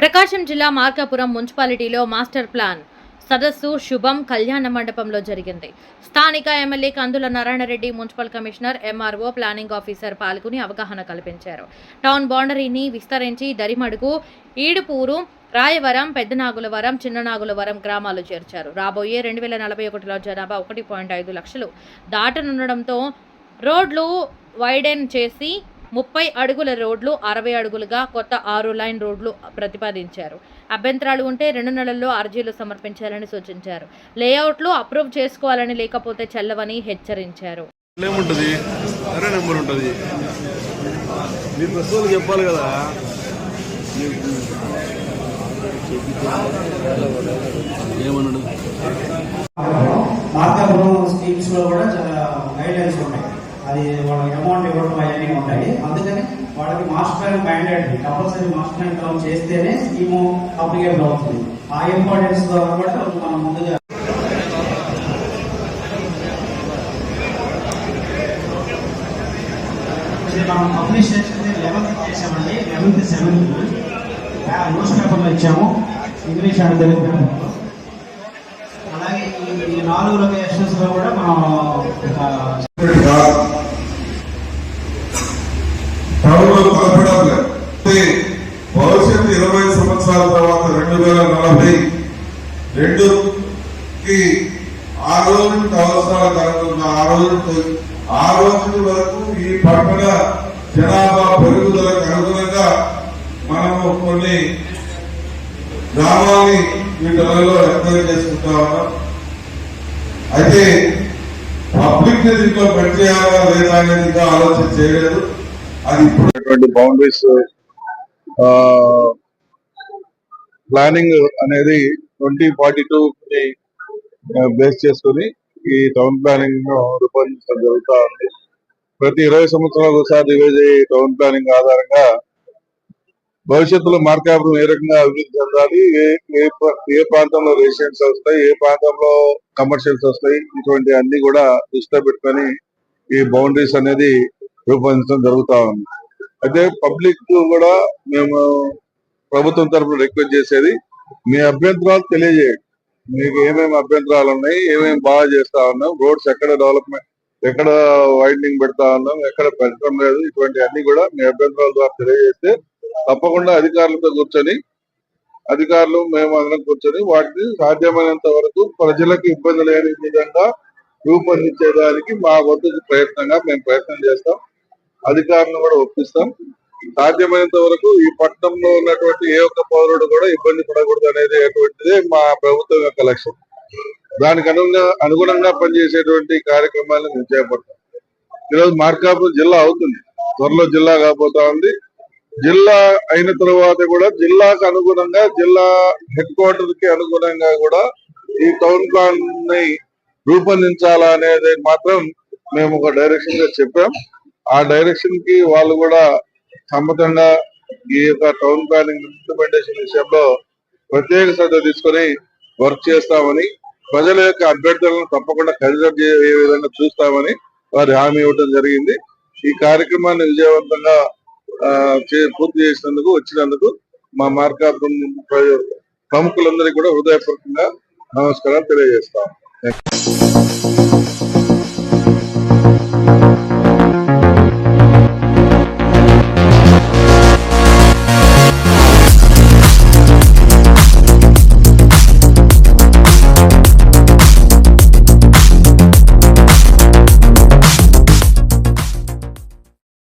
ప్రకాశం జిల్లా మార్కాపురం మున్సిపాలిటీలో master plan. సదస్సు శుభం కళ్యాణ మండపంలో జరిగింది. స్థానిక MLA Kandula Narayana Reddy municipal commissioner MRO planning officer పాల్గొని అవగాహన కల్పించారు. టౌన్ బౌండరీని విస్తరించి దరిమడుగు ఈడుపూరు రాయవరం పెద్దనాగులవరం చిన్ననాగులవరం గ్రామాలు చేర్చారు. రాబోయే రెండు వేల నలభై ఒకటిలో జనాభా ఒకటి పాయింట్ ఐదు లక్షలు దాటనుండడంతో రోడ్లు వైడెన్ చేసి ముప్పై అడుగుల రోడ్లు అరవై అడుగులుగా కొత్త ఆరు లైన్ రోడ్లు ప్రతిపాదించారు. అభ్యంతరాలు ఉంటే రెండు నెలల్లో అర్జీలు సమర్పించాలని సూచించారు. లేఅవుట్లు అప్రూవ్ చేసుకోవాలని లేకపోతే చెల్లవని హెచ్చరించారు. ఏముంటది? అరే నెంబర్ ఉంటుంది. మీ ప్రశ్నలు చెప్పాలి కదా. ఏమన్నాడు? మార్కాపురం స్కీమ్స్లో కూడా గైడ్ లైన్స్ ఉంటాయి. అది వాళ్ళకి అమౌంట్ ఇవ్వడం అవన్నీ ఉంటాయి. అందుకని వాళ్ళకి master plan mandatory compulsory master plan form చేస్తేనే స్కీమ్ అప్లికేబుల్ అవుతుంది. ఆ ఇంపార్టెన్స్ ద్వారా కూడా మనం ముందుగా మనం పబ్లిష్ చేసింది లెవెన్త్ చేసామండి లెవెన్త్ సెవెంత్ న్యూస్ పేపర్లో ఇచ్చాము. ఇంగ్లీష్ అండ్ తెలుగు పేపర్లో అలాగే ఈ- నాలుగు లొకేషన్స్ కూడా మనం ఒక టౌన్లో కలపడం లేదు భవిష్యత్తు ఇరవై సంవత్సరాల తర్వాత రెండు వేల నలభై రెండుకి ఆ రోజు అవసరాలకు అనుగుణంగా ఆ రోజు ఆ రోజు వరకు ఈ పట్టణ జనాభా పెరుగుదలకు అనుగుణంగా మనము కొన్ని గ్రామాన్ని వీటిలలో ఎంక్వైరీ చేసుకుంటా ఉన్నాం. అయితే పబ్లిక్ని దీంట్లో పనిచేయాలా లేదా అనేది ఇంకా ఆలోచన చేయలేదు. అది ఇప్పుడు బౌండరీస్ ప్లానింగ్ అనేది ట్వంటీ ఫార్టీ టూ బేస్ చేసుకుని ఈ టౌన్ ప్లానింగ్ రూపొందించడం జరుగుతూ ఉంది. ప్రతి ఇరవై సంవత్సరాలకు ఒకసారి రివైజ్ అయ్యే ఈ టౌన్ ప్లానింగ్ ఆధారంగా భవిష్యత్తులో మార్కాపురం ఏ రకంగా అభివృద్ధి చెందాలి ఏ ఏ ఏ ప్రాంతంలో రెసిడెన్స్ వస్తాయి ఏ ప్రాంతంలో కమర్షియల్స్ వస్తాయి ఇటువంటి అన్ని కూడా దృష్టిలో పెట్టుకొని ఈ బౌండరీస్ అనేది రూపొందించడం జరుగుతా ఉంది. అయితే పబ్లిక్ కూడా మేము ప్రభుత్వం తరఫున రిక్వెస్ట్ చేసేది మీ అభ్యంతరాలు తెలియజేయండి. మీకు ఏమేమి అభ్యంతరాలు ఉన్నాయి ఏమేమి బాగా చేస్తా ఉన్నాం రోడ్స్ ఎక్కడ డెవలప్మెంట్ ఎక్కడ వైడనింగ్ పెడతా ఉన్నాం ఎక్కడ పెట్టడం లేదు ఇటువంటి అన్ని కూడా మీ అభ్యంతరాల ద్వారా తెలియజేస్తే తప్పకుండా అధికారులతో కూర్చొని అధికారులు మేము అందరం కూర్చొని వాటిని సాధ్యమైనంత వరకు ప్రజలకు ఇబ్బంది లేని విధంగా రూపొందించేదానికి మా వంతు ప్రయత్నంగా మేము ప్రయత్నం చేస్తాం. అధికారులను కూడా ఒప్పిస్తాం. సాధ్యమైనంత వరకు ఈ పట్టణంలో ఉన్నటువంటి ఏ ఒక్క పౌరుడు కూడా ఇబ్బంది పడకూడదు అనేది అటువంటిదే మా ప్రభుత్వం యొక్క లక్ష్యం. దానికి అనుగుణంగా అనుగుణంగా పనిచేసేటువంటి కార్యక్రమాలను మేము చేపడతాం. ఈరోజు మార్కాపురం జిల్లా అవుతుంది. త్వరలో జిల్లా కాబోతా ఉంది. జిల్లా అయిన తర్వాత కూడా జిల్లాకు అనుగుణంగా జిల్లా హెడ్ క్వార్టర్కి అనుగుణంగా కూడా ఈ టౌన్ ప్లాన్ని రూపొందించాలా అనేది మాత్రం మేము ఒక డైరెక్షన్గా చెప్పాం. ఆ డైరెక్షన్కి వాళ్ళు కూడా సమ్మతంగా ఈ యొక్క టౌన్ ప్లానింగ్ ఇంప్లిమెంటేషన్ విషయంలో ప్రత్యేక శ్రద్ధ తీసుకొని వర్క్ చేస్తామని ప్రజల యొక్క అభ్యర్థులను తప్పకుండా కన్సిడర్ ఏ విధంగా చూస్తామని వారి హామీ ఇవ్వడం జరిగింది. ఈ కార్యక్రమాన్ని విజయవంతంగా ఆ, చే- పూర్తి చేసినందుకు వచ్చినందుకు మా మార్కాపురం ప్రముఖులందరికీ కూడా హృదయపూర్వకంగా నమస్కారం తెలియజేస్తాం.